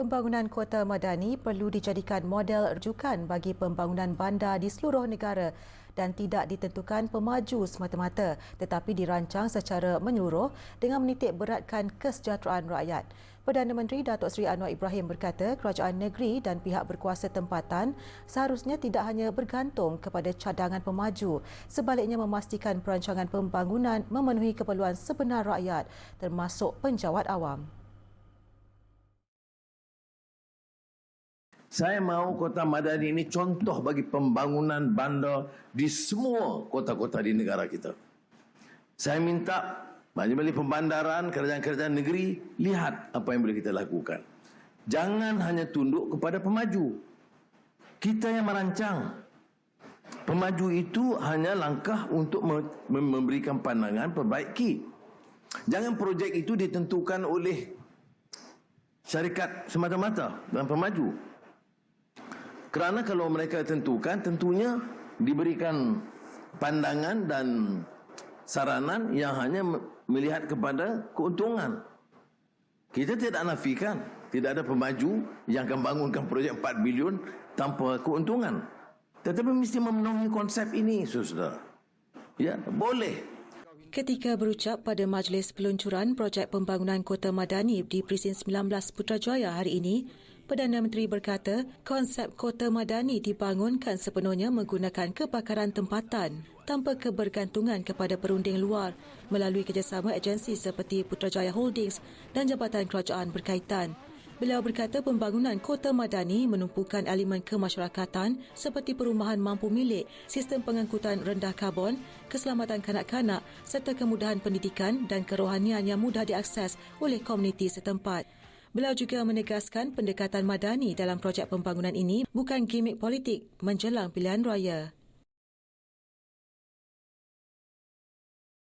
Pembangunan kota madani perlu dijadikan model rujukan bagi pembangunan bandar di seluruh negara dan tidak ditentukan pemaju semata-mata tetapi dirancang secara menyeluruh dengan menitik beratkan kesejahteraan rakyat. Perdana Menteri Datuk Seri Anwar Ibrahim berkata kerajaan negeri dan pihak berkuasa tempatan seharusnya tidak hanya bergantung kepada cadangan pemaju sebaliknya memastikan perancangan pembangunan memenuhi keperluan sebenar rakyat termasuk penjawat awam. Saya mahu kota Madani ini contoh bagi pembangunan bandar di semua kota-kota di negara kita. Saya minta Majlis Pembandaran, kerajaan-kerajaan negeri, lihat apa yang boleh kita lakukan. Jangan hanya tunduk kepada pemaju. Kita yang merancang. Pemaju itu hanya langkah untuk memberikan pandangan perbaiki. Jangan projek itu ditentukan oleh syarikat semata-mata dan pemaju. Kerana kalau mereka tentukan tentunya diberikan pandangan dan saranan yang hanya melihat kepada keuntungan. Kita tidak nafikan tidak ada pemaju yang akan bangunkan projek 4 bilion tanpa keuntungan. Tetapi mesti memenuhi konsep ini, saudara. Ya, boleh. Ketika berucap pada majlis peluncuran projek pembangunan Kota Madani di Presin 19 Putrajaya hari ini, Perdana Menteri berkata konsep kota madani dibangunkan sepenuhnya menggunakan kebakaran tempatan tanpa kebergantungan kepada perunding luar melalui kerjasama agensi seperti Putrajaya Holdings dan Jabatan Kerajaan berkaitan. Beliau berkata pembangunan kota madani menumpukan elemen kemasyarakatan seperti perumahan mampu milik, sistem pengangkutan rendah karbon, keselamatan kanak-kanak serta kemudahan pendidikan dan kerohanian yang mudah diakses oleh komuniti setempat. Beliau juga menegaskan pendekatan madani dalam projek pembangunan ini bukan gimmick politik menjelang pilihan raya.